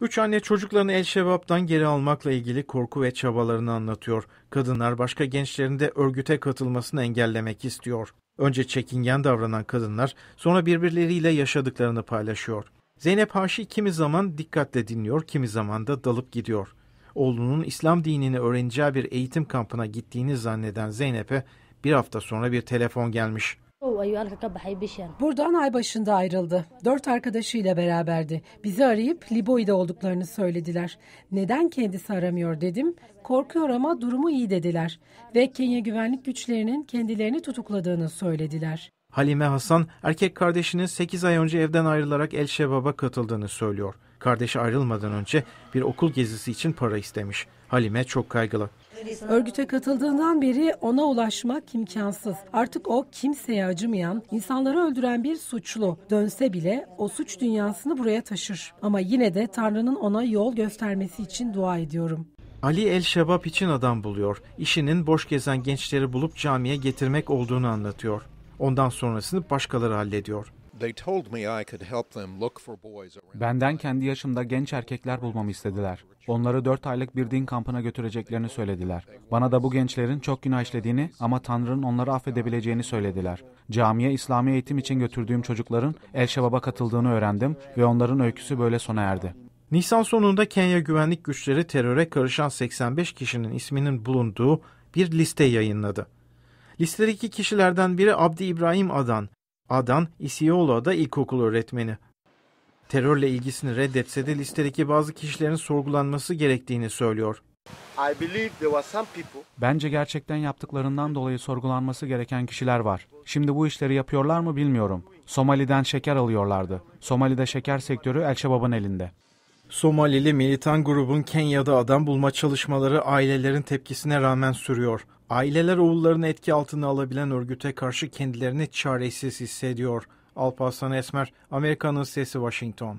Üç anne çocuklarını El Şebap'tan geri almakla ilgili korku ve çabalarını anlatıyor. Kadınlar başka gençlerin de örgüte katılmasını engellemek istiyor. Önce çekingen davranan kadınlar sonra birbirleriyle yaşadıklarını paylaşıyor. Zeynep Haşi kimi zaman dikkatle dinliyor, kimi zaman da dalıp gidiyor. Oğlunun İslam dinini öğreneceği bir eğitim kampına gittiğini zanneden Zeynep'e bir hafta sonra bir telefon gelmiş. Buradan ay başında ayrıldı. Dört arkadaşıyla beraberdi. Bizi arayıp Liboy'de olduklarını söylediler. Neden kendisi aramıyor dedim. Korkuyor ama durumu iyi dediler. Ve Kenya güvenlik güçlerinin kendilerini tutukladığını söylediler. Halime Hasan, erkek kardeşinin 8 ay önce evden ayrılarak El Şebab'a katıldığını söylüyor. Kardeşi ayrılmadan önce bir okul gezisi için para istemiş. Halime çok kaygılı. Örgüte katıldığından beri ona ulaşmak imkansız. Artık o kimseye acımayan, insanları öldüren bir suçlu. Dönse bile o suç dünyasını buraya taşır. Ama yine de Tanrı'nın ona yol göstermesi için dua ediyorum. Ali El Şebap için adam buluyor. İşinin boş gezen gençleri bulup camiye getirmek olduğunu anlatıyor. Ondan sonrasını başkaları hallediyor. Benden kendi yaşımda genç erkekler bulmamı istediler. Onları dört aylık bir din kampına götüreceklerini söylediler. Bana da bu gençlerin çok günah işlediğini ama Tanrı'nın onları affedebileceğini söylediler. Camiye İslami eğitim için götürdüğüm çocukların El Şebab'a katıldığını öğrendim ve onların öyküsü böyle sona erdi. Nisan sonunda Kenya güvenlik güçleri teröre karışan 85 kişinin isminin bulunduğu bir liste yayınladı. Listedeki kişilerden biri Abdi İbrahim Adan. Adan, Isiolo'da ilkokul öğretmeni. Terörle ilgisini reddetse de listedeki bazı kişilerin sorgulanması gerektiğini söylüyor. Bence gerçekten yaptıklarından dolayı sorgulanması gereken kişiler var. Şimdi bu işleri yapıyorlar mı bilmiyorum. Somali'den şeker alıyorlardı. Somali'de şeker sektörü El Şebab'ın elinde. Somalili militan grubun Kenya'da adam bulma çalışmaları ailelerin tepkisine rağmen sürüyor. Aileler oğullarını etki altına alabilen örgüte karşı kendilerini çaresiz hissediyor. Alparslan Esmer, Amerika'nın Sesi Washington.